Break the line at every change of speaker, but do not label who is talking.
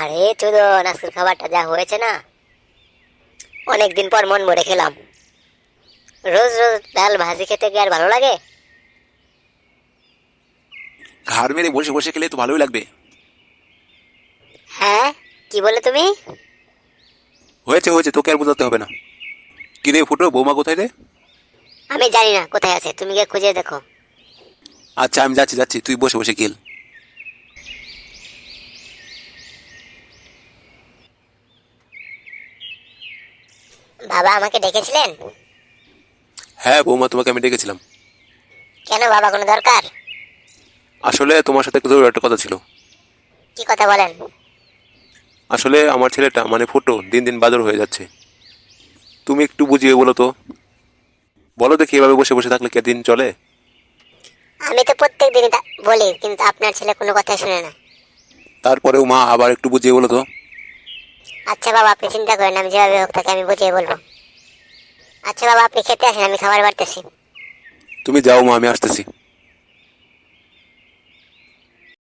আরে চুদন আজকের খাবারটা যা হয়েছে না। অনেকদিন পর মন ভরে খেলাম। রোজ রোজ ডাল ভাজি খেতে কি আর ভালো লাগে?
ঘাড় মেরে বসে বসে খেলে তো ভালোই লাগবে।
হ্যাঁ কি বলে তুমি?
হয়েছে হয়েছে তোকে আর বোঝাতে হবে না। কি রে ফুটো বৌমা কোথায় রে?
আমি জানি না কোথায় আছে তুমি গিয়ে খুঁজে দেখো।
আচ্ছা আমি যাচ্ছি যাচ্ছি তুই বসে বসে খেল।
বাবা আমাকে ডেকেছিলেন?
হ্যাঁ বৌমা তোমাকে আমি ডেকেছিলাম।
কেন বাবা কোনো দরকার?
আসলে তোমার সাথে একটু একটা কথা ছিল।
কি কথা বলেন?
আসলে আমার ছেলেটা মানে ফুটো দিন দিন বাজার হয়ে যাচ্ছে। তুমি একটু বুঝিয়ে বলো তো। বলো দেখি এভাবে বসে বসে থাকলে দিন চলে?
আমি তো প্রত্যেক দিনই বলি কিন্তু আপনার ছেলে কোনো কথাই শুনে না।
তারপরেও মা আবার একটু বুঝিয়ে বলো তো।
আচ্ছা বাবা, আপনি চিন্তা করেন আমি যেভাবে হোক তাকে আমি বুঝিয়ে বলব। আচ্ছা বাবা, আপনি খেতে আসেন, আমি খাবার বাড়তেছি।
তুমি যাও মা, আমি আসতেছি।